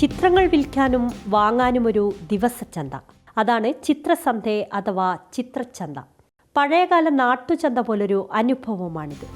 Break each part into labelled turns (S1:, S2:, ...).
S1: ചിത്രങ്ങൾ വിൽക്കാനും വാങ്ങാനും ഒരു ദിവസച്ചന്ത. അതാണ് ചിത്രസന്ധെ അഥവാ ചിത്രച്ചന്ത. പഴയകാല നാട്ടുചന്ത പോലൊരു അനുഭവമാണിത്.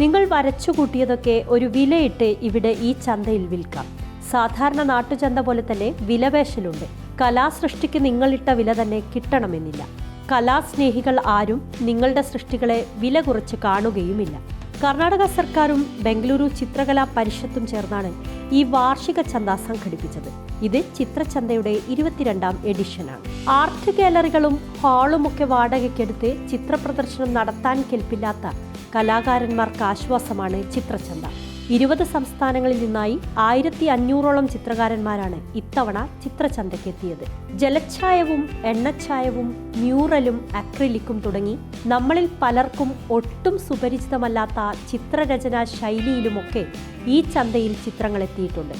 S1: നിങ്ങൾ വരച്ചു കൂട്ടിയതൊക്കെ ഒരു വിലയിട്ട് ഇവിടെ ഈ ചന്തയിൽ വിൽക്കാം. സാധാരണ നാട്ടുചന്ത പോലെ തന്നെ വിലപേശലുണ്ട്. കലാസൃഷ്ടിക്ക് നിങ്ങളിട്ട വില തന്നെ കിട്ടണമെന്നില്ല. കലാസ്നേഹികൾ ആരും നിങ്ങളുടെ സൃഷ്ടികളെ വില കുറച്ച് കാണുകയുമില്ല. കർണാടക സർക്കാരും ബംഗളൂരു ചിത്രകലാ പരിഷത്തും ചേർന്നാണ് ഈ വാർഷിക ചന്ത സംഘടിപ്പിച്ചത്. ഇത് ചിത്രചന്തയുടെ ഇരുപത്തിരണ്ടാം എഡിഷനാണ്. ആർട്ട് ഗാലറികളും ഹാളുമൊക്കെ വാടകയ്ക്കെടുത്ത് ചിത്രപ്രദർശനം നടത്താൻ കെൽപ്പില്ലാത്ത കലാകാരന്മാർക്ക് ആശ്വാസമാണ് ചിത്രചന്ത. ഇരുപത് സംസ്ഥാനങ്ങളിൽ നിന്നായി ആയിരത്തി അഞ്ഞൂറോളം ചിത്രകാരന്മാരാണ് ഇത്തവണ ചിത്രചന്തയ്ക്ക് എത്തിയത് ജലച്ഛായവും എണ്ണച്ചായവും മ്യൂറലും അക്രിലിക്കും തുടങ്ങി നമ്മളിൽ പലർക്കും ഒട്ടും സുപരിചിതമല്ലാത്ത ചിത്രരചനാ ശൈലിയിലുമൊക്കെ ഈ ചന്തയിൽ ചിത്രങ്ങൾ എത്തിയിട്ടുണ്ട്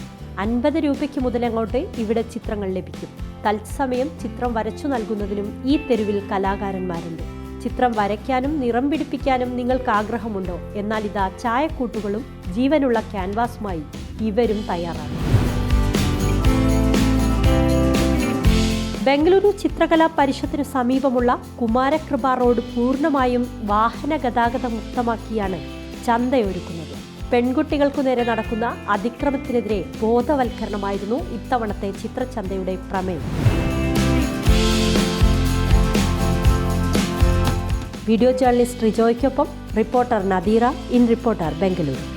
S1: അൻപത് രൂപയ്ക്ക് മുതലങ്ങോട്ട് ഇവിടെ ചിത്രങ്ങൾ ലഭിക്കും. തത്സമയം ചിത്രം വരച്ചു നൽകുന്നതിനും ഈ തെരുവിൽ കലാകാരന്മാരുണ്ട്. ചിത്രം വരയ്ക്കാനും നിറം പിടിപ്പിക്കാനും നിങ്ങൾക്ക് ആഗ്രഹമുണ്ടോ എന്നാൽ ഇതാ ചായക്കൂട്ടുകളും ജീവനുള്ള ക്യാൻവാസുമായി ഇവരും തയ്യാറാണ്. ബംഗളൂരു ചിത്രകലാ പരിഷത്തിനു സമീപമുള്ള കുമാരകൃപ റോഡ് പൂർണമായും വാഹന ഗതാഗത മുക്തമാക്കിയാണ് ചന്തയൊരുക്കുന്നത്. പെൺകുട്ടികൾക്കു നേരെ നടക്കുന്ന അതിക്രമത്തിനെതിരെ ബോധവൽക്കരണമായിരുന്നു ഇത്തവണത്തെ ചിത്രചന്തയുടെ പ്രമേയം. Video journalist റിജോയ്ക്കൊപ്പം reporter Nadeera in reporter Bengaluru.